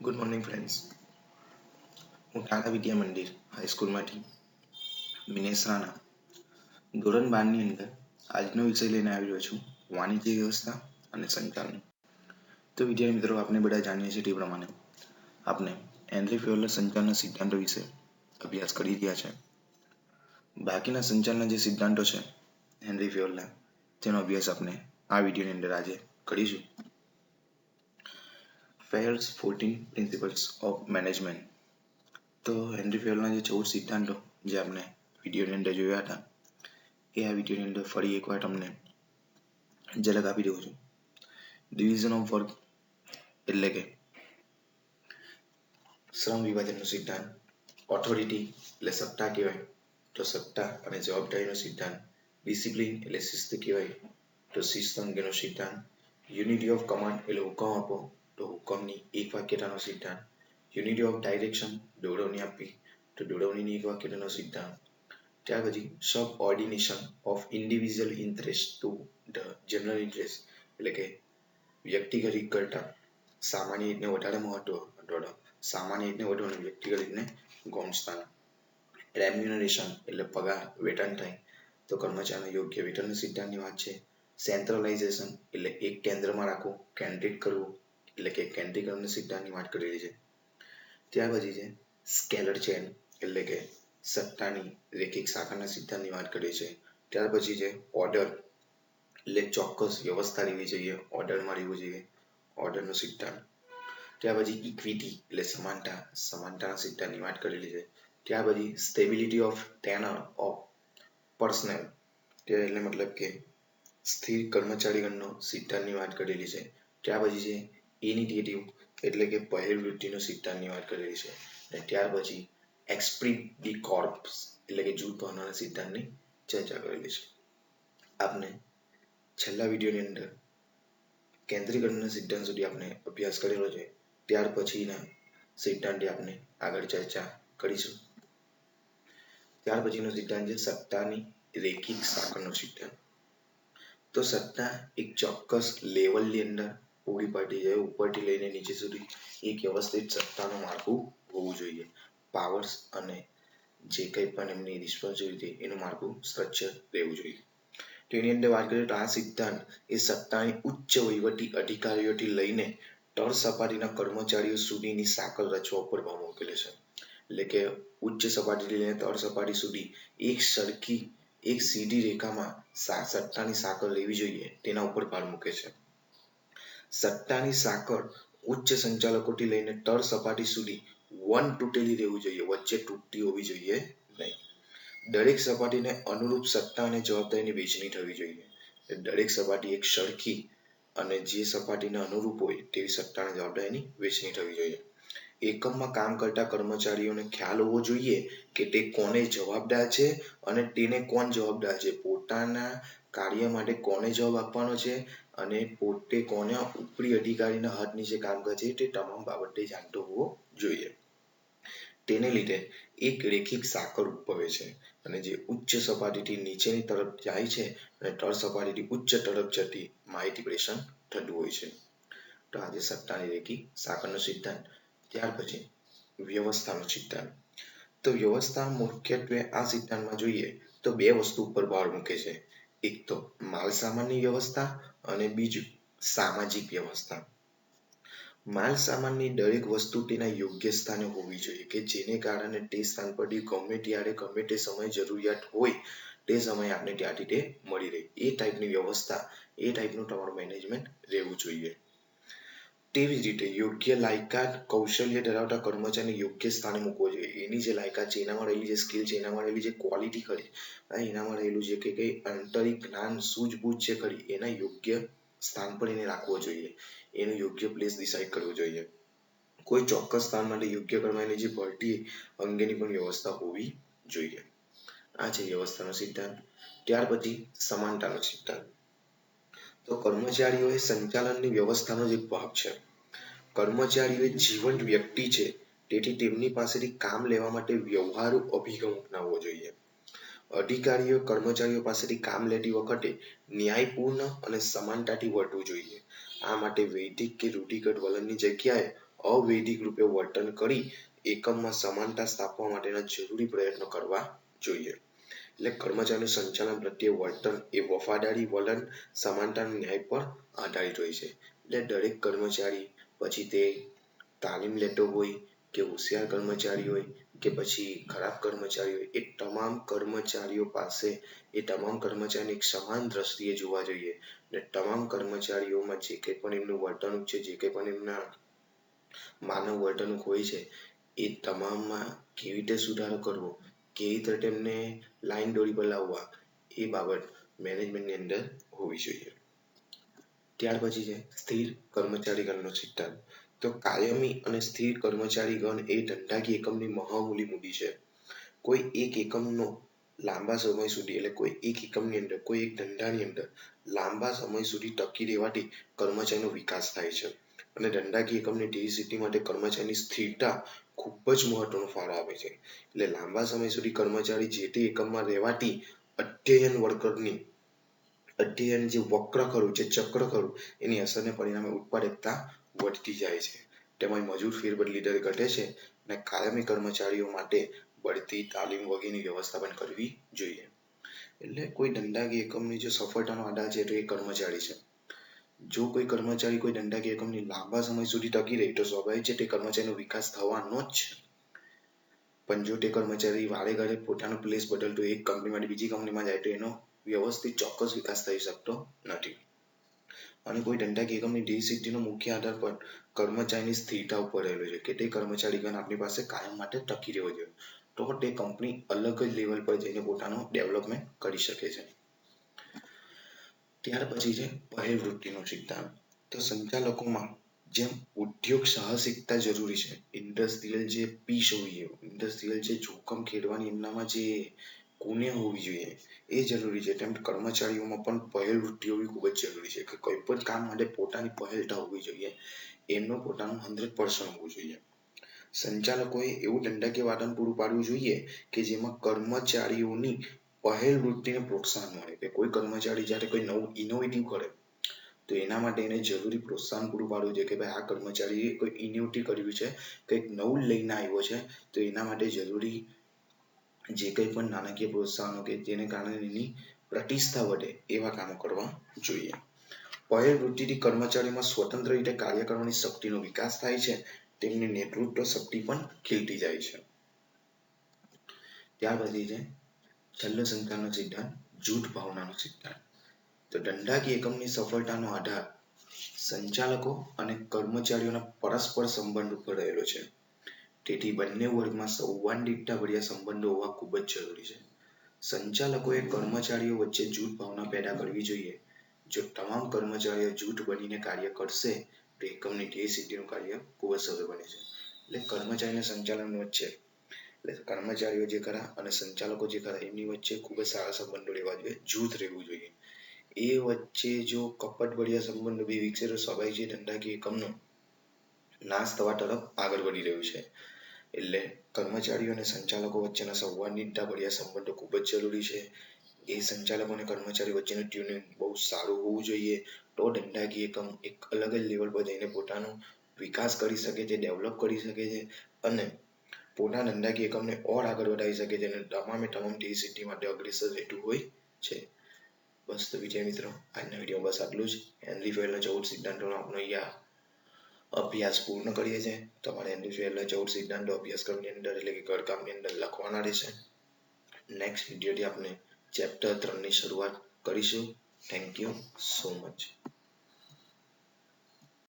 Good morning friends હું ટાટા વિદ્યા મંદિર હાઈસ્કૂલમાંથી મિનેશ રાણા. ધોરણ બારની અંદર આજનો વિષય લઈને આવી રહ્યો છું, વાણિજ્ય વ્યવસ્થા અને સંચાલન. તો વિદ્યાર્થી મિત્રો આપણે બધા જાણીએ છીએ તે પ્રમાણે આપણે એન્ડ્રી ફ્યુઅલના સંચાલનના સિદ્ધાંતો વિશે અભ્યાસ કરી રહ્યા છે. બાકીના સંચાલનના જે સિદ્ધાંતો છે હેનરી ફ્યુઅલના તેનો અભ્યાસ આપણે આ વિડીયોની અંદર આજે કરીશું. Fares fourteen principles of management તો હેનરી ફેલના જે ચૌદ સિદ્ધાંતો જે આપણે વિડીયોની અંદર જોયા હતા, એ આ વિડીયોની અંદર ફરી એકવાર તમને ઝલક આપી દઉં છું. ડિવિઝન ઓફ વર્ક એટલે કે શ્રમ વિભાજનનો સિદ્ધાંત ઓથોરિટી એટલે સત્તા કહેવાય, તો સત્તા અને જવાબદારીનો સિદ્ધાંત ડિસિપ્લિન એટલે શિસ્ત કહેવાય, તો શિસ્ત અંગેનો સિદ્ધાંત યુનિટી ઓફ કમાન્ડ એટલે હુકમ આપો તો હુકમની એક વાક્યતાનો સિદ્ધાંત યુનિટી ઓફ ડાયરેક્શન દોડવણી આપવી તો દોડવણીની એક વાક્યતાનો સિદ્ધાંત ત્યાર પછી subordination of individual interest to the general interest એટલે કે વ્યક્તિગત હિત કરતા સામાન્ય હિતને વધારે મહત્વ અથવા સામાન્ય હિતને વધુ અને વ્યક્તિગત હિતને ગૌણ સ્થાન રેમ્યુનરેશન એટલે પગાર વેતન થાય તો કર્મચારીનો યોગ્ય વેતનના સિદ્ધાંતની વાત છે સેન્ટ્રલાઇઝેશન એટલે એક કેન્દ્રમાં રાખવું કેન્દ્રિત કરવું એટલે કે કેન્દ્રીકરણ સિદ્ધાંતની વાત કરેલી છે. ત્યાર પછી છે સ્કેલર ચેન એટલે કે સત્તાની રેખિક શાખાના સિદ્ધાંતની વાત કરી છે ત્યાર પછી છે ઓર્ડર એટલે ચોક્કસ વ્યવસ્થા રહેવી જોઈએ ઓર્ડરમાં રહેવું જોઈએ ઓર્ડરનો સિદ્ધાંત. ત્યાર પછી ઇક્વિટી એટલે સમાનતા, સમાનતાના સિદ્ધાંતની વાત કરેલી છે. ત્યાર પછી stability of tenure of personnel એટલે મતલબ કે સ્થિર કર્મચારીગણનો સિદ્ધાંતની વાત કરેલી છે. ત્યાર પછી છે ઇનિટિએટિવ એટલે કે પહેલ વૃત્તિનો સિદ્ધાંતની વાત કરેલી છે. અને ત્યાર પછી એક્સપ્રિટ ડી કોર્પ્સ એટલે કે જૂથ ભાવનાના સિદ્ધાંતની ચર્ચા કરેલી છે. આપણે છેલ્લા વિડીયોની અંદર કેન્દ્રીકરણના સિદ્ધાંત સુધી આપણે અભ્યાસ કરેલો છે. ત્યાર પછીના સિદ્ધાંતની આપણે આગળ ચર્ચા કરીશું. ત્યાર પછીનો સિદ્ધાંત છે સત્તાની રેખિક સાંકળનો સિદ્ધાંત. તો સત્તા એક ચોક્કસ લેવલની અંદર પૂરી પાડી જાય ઉપરથી લઈને નીચે સુધી એક વ્યવસ્થિત સત્તાનું માળખું હોવું જોઈએ. પાવર્સ અને જે કંઈ પણ એમની રિસ્પોન્સિબિલિટી એનું માળખું સ્ટ્રક્ચર રહેવું જોઈએ. તેની અંદર વાત કરીએ તો આ સિદ્ધાંત એ સત્તાની ઉચ્ચ વહીવટી અધિકારીઓથી લઈને તળ સપાટીના કર્મચારીઓ સુધીની સાંકળ રચવા ઉપર ભાર મૂકેલો છે. એટલે કે ઉચ્ચ સપાટીથી લઈને તળ સપાટી સુધી એક સરખી, એક સીધી રેખામાં સત્તાની સાંકળ લેવી જોઈએ તેના ઉપર ભાર મૂકે છે. સત્તાની સાંકળ ઉચ્ચ સંચાલકોથી લઈને તળ સપાટી સુધી વન તૂટેલી રહેવું જોઈએ, વચ્ચે તૂટતી હોવી જોઈએ નહીં. દરેક સપાટીને અનુરૂપ સત્તા અને જવાબદારીની વહેંચણી થવી જોઈએ. દરેક સપાટી એક સરખી અને જે સપાટીને અનુરૂપ હોય તેવી સત્તા અને જવાબદારીની વહેંચણી થવી જોઈએ. એકમમાં કામ કરતા કર્મચારીઓને ખ્યાલ હોવો જોઈએ કે તે કોને જવાબદાર છે અને તેને કોણ જવાબદાર છે? પોતાના કાર્ય માટે કોને જવાબ આપવાનો છે? અને પોતે કોના ઉપરી અધિકારીના હાથ નીચે કામ કરે છે તે તમામ બાબતે જાણતો હોવો જોઈએ. તેને લીધે એક રેખિક સાંકળ ઉદ્ભવે છે અને જે ઉચ્ચ સપાટીથી નીચેની તરફ જાય છે અને તળ સપાટીથી ઉચ્ચ તરફ જતી માહિતી પ્રેષણ થતું હોય છે. તો આજે સત્તાની રેખી સાંકળનો સિદ્ધાંત, ત્યાર પછી વ્યવસ્થાનો સિદ્ધાંત. તો વ્યવસ્થા મુખ્યત્વે આ સિદ્ધાંતમાં જોઈએ તો બે વસ્તુ ઉપર ભાર મૂકે છે. એક તો માલ સામાનની વ્યવસ્થા અને બીજું, સામાજિક વ્યવસ્થા. માલ સામાનની દરેક વસ્તુ તેના યોગ્ય સ્થાને હોવી જોઈએ કે જેને કારણે તે સ્થાન પરથી ગમે ત્યારે, ગમે તે સમય જરૂરિયાત હોય, તે સમયે આપણે ત્યાંથી તે મળી રહે. એ ટાઈપની વ્યવસ્થા, એ ટાઈપનું તમારું મેનેજમેન્ટ રહેવું જોઈએ. તેવી જ રીતે યોગ્ય લાયકાત કૌશલ્ય ધરાવતા કર્મચારીને યોગ્ય સ્થાને મૂકવો જોઈએ. એની જે લાયકાત છે, એનામાં રહેલી જે સ્કિલ છે, એનામાં રહેલી જે ક્વોલિટી ખરી એનામાં રહેલું જે કે કંઈ આંતરિક જ્ઞાન, સૂઝબૂઝ છે ખરી, એના યોગ્ય સ્થાન પર એને રાખવો જોઈએ. એનું યોગ્ય પ્લેસ ડિસાઇડ કરવું જોઈએ. કોઈ ચોક્કસ સ્થાન માટે યોગ્ય કર્મચારીની જે ભરતી અંગેની પણ વ્યવસ્થા હોવી જોઈએ. આ છે વ્યવસ્થાનો સિદ્ધાંત. ત્યાર પછી સમાનતાનો સિદ્ધાંત. તો કર્મચારીઓ એ સંચાલનની વ્યવસ્થાનો જ એક ભાગ છે. કર્મચારીઓ એ જીવંત વ્યક્તિ છે. તેથી તેમની પાસેથી કામ લેવા માટે વ્યવહારુ અભિગમ અપનાવવો જોઈએ. અધિકારીઓ કર્મચારીઓ પાસેથી કામ લેતી વખતે ન્યાયપૂર્ણ અને સમાનતાથી વર્તવું જોઈએ. આ માટે વૈદિક કે રૂઢિગત વલણની જગ્યાએ અવૈદિક રૂપે વર્તન કરી એકમમાં સમાનતા સ્થાપવા માટેના જરૂરી પ્રયત્નો કરવા જોઈએ. એટલે કર્મચારીનું સંચાલન પ્રત્યે વર્તન એ વફાદારી, વલણ સમાનતા ન્યાય પર આધારિત હોય છે. એટલે દરેક કર્મચારી પછી તે તાલીમ લેતો હોય કે હોશિયાર કર્મચારી હોય કે પછી ખરાબ કર્મચારી હોય, એ તમામ કર્મચારીઓ પાસે, એ તમામ કર્મચારીને સમાન દ્રષ્ટિએ જોવા જોઈએ. અને તમામ કર્મચારીઓમાં જે કંઈ પણ એમનું વર્તણૂક છે, જે કંઈ પણ એમના માનવ વર્તણૂક હોય છે, એ તમામમાં કેવી રીતે સુધારો કરવો? કેવી રીતે તેમને લાઈન દોરી પર એ બાબત મેનેજમેન્ટની અંદર હોવી જોઈએ. ત્યાર પછી છે સ્થિર કર્મચારીગણનો સિદ્ધાંત. તો કાયમી અને સ્થિર કર્મચારીગણ એ ધંધાકીય એકમની મહામૂલી મૂડી છે. કોઈ એક એકમનો લાંબા સમય સુધી એટલે કોઈ એક એકમની અંદર, કોઈ એક ધંધાની અંદર લાંબા સમય સુધી ટકી રહેવાથી કર્મચારીનો વિકાસ થાય છે. અને ધંધાકીય એકમની સિદ્ધિ માટે કર્મચારીની સ્થિરતા ખૂબ જ મહત્વનો ફાળો આપે છે. એટલે લાંબા સમય સુધી કર્મચારી જે તે એકમમાં રહેવાથી અધ્યયન વર્કરની, અધ્યયન જે વક્ર ખરું જે ચક્ર ખરું એની અસરને પરિણામે ઉત્પાદકતા વધતી જાય છે. તેમાં મજૂર ફેરબદલી દર ઘટે છે અને કાયમી કર્મચારીઓ માટે બઢતી તાલીમ વગેરેની વ્યવસ્થા પણ કરવી જોઈએ. એટલે કોઈ ધંધાકીય એકમની જો સફળતાનો આધાર છે તો એ કર્મચારી છે. જો કોઈ કર્મચારી કોઈ દંડાકીય એકમની લાંબા સમય સુધી ટકી રહે, તો સ્વાભાવિક છે તે કર્મચારીનો વિકાસ થવાનો જ છે. પણ જો તે કર્મચારી વારે ઘરે પોતાનો પ્લેસ બદલતો, એક કંપનીમાંથી બીજી કંપનીમાં જાય, તો એનો વ્યવસ્થિત ચોક્કસ વિકાસ થઈ શકતો નથી. અને કોઈ ધંધાકીય એકમની ધ્યેય મુખ્ય આધાર પણ કર્મચારીની સ્થિરતા ઉપર રહેલો છે, કે તે કર્મચારીગણ આપણી પાસે કાયમ માટે ટકી રહેવો જોઈએ, તો તે કંપની અલગ જ લેવલ પર જઈને પોતાનું ડેવલપમેન્ટ કરી શકે છે. ત્યાર પછી છે વૃત્તિનો સિદ્ધાંત. તો સંચાલકોમાં જેમ ઉદ્યોગ સાહસિકતા જરૂરી છે, ઇન્ડસ્ટ્રીયલ જે પીસ હોવી જોઈએ, ઇન્ડસ્ટ્રીયલ જે જોખમ ખેડવાની એમનામાં જે કુનેહ હોવી જોઈએ, એ જરૂરી છે. તેમ કર્મચારીઓમાં પણ પહેલ વૃત્તિ હોવી ખૂબ જ જરૂરી છે કે કોઈ પણ કામ માટે પોતાની પહેલતા હોવી જોઈએ. એમનું પોતાનું હંડ્રેડ પર્સન્ટ હોવું જોઈએ. સંચાલકોએ એવું દંડકીય વાતાવરણ પૂરું પાડવું જોઈએ કે જેમાં કર્મચારીઓની પહેલ વૃત્તિને પ્રોત્સાહન મળે કે કોઈ કર્મચારી જ્યારે કોઈ નવું ઇનોવેટિવ કરે, તો એના માટે એને જરૂરી પ્રોત્સાહન પૂરું પાડવું જોઈએ કે ભાઈ આ કર્મચારીએ કોઈ ઇનોવેટિવ કર્યું છે, કંઈક નવું લઈને આવ્યો છે, તો એના માટે જરૂરી જે કંઈ પણ નાણાકીય પ્રોત્સાહનો કે જેને કારણે એની પ્રતિષ્ઠા વધે એવા કામો કરવા જોઈએ. પહેલ વૃત્તિથી કર્મચારીમાં સ્વતંત્ર રીતે કાર્ય કરવાની શક્તિનો વિકાસ થાય છે, તેમની નેતૃત્વ શક્તિ પણ ખીલતી જાય છે. ત્યાર પછી છે છેલ્લો સંચાલનો સિદ્ધાંત, જૂઠ ભાવનાનો સિદ્ધાંત. તો દંડાકીય એકમની સફળતાનો આધાર સંચાલકો અને કર્મચારીઓના પરસ્પર સંબંધ ઉપર રહેલો છે. તેથી બંને વર્ગમાં સંવાદિતા ભર્યા સંબંધો હોવા ખૂબ જ જરૂરી છે. સંચાલકોએ કર્મચારીઓ વચ્ચે જૂથ ભાવના પેદા કરવી જોઈએ. જો તમામ કર્મચારીઓ જૂથ બનીને કાર્ય કરશે, તો એકમની ધ્યેય સિદ્ધિનું કાર્ય ખૂબ જ સરળ બને છે. એટલે કર્મચારીને સંચાલન વચ્ચે એટલે કર્મચારીઓ જે ખરા અને સંચાલકો જે ખરા, એમની વચ્ચે ખૂબ જ સારા સંબંધો રહેવા જોઈએ, જૂથ રહેવું જોઈએ. એ વચ્ચે જો કપટભર્યા સંબંધો બી વિકસે તો સ્વાભાવિક છે, ધંધાકીય એકમનો નાશ થવા તરફ આગળ વધી રહ્યું છે. એટલે કર્મચારીઓ અને સંચાલકો વચ્ચેના સંવાદિતા ભર્યા સંબંધો ખૂબ જ જરૂરી છે. એ સંચાલકો અને કર્મચારી વચ્ચેનું ટ્યુનિંગ બહુ સારું હોવું જોઈએ. તો ધંધાકીય એકમ એક અલગ જ લેવલ પર જઈને પોતાનો વિકાસ કરી શકે છે ડેવલપ કરી શકે છે અને પોતાના ધંધાકીય એકમને ઓર આગળ વધારી શકે છે અને તમામે તમામ ધ્યેય સિટી માટે અગ્રેસર રહેતું હોય છે. બસ તો વિજય મિત્રો, આજના વિડીયોમાં બસ આટલું જ. હેનરી ફેલના ચૌદ સિદ્ધાંતોનો આપણો અહીંયા અભ્યાસ પૂર્ણ કરીએ છીએ. તમારે હેનરી ફેલના ચૌદ સિદ્ધાંતો અભ્યાસક્રમની અંદર એટલે કે ઘરકામની અંદર લખવાના રહેશે. નેક્સ્ટ વિડીયોથી આપણે ચેપ્ટર ત્રણની શરૂઆત કરીશું. Thank you so much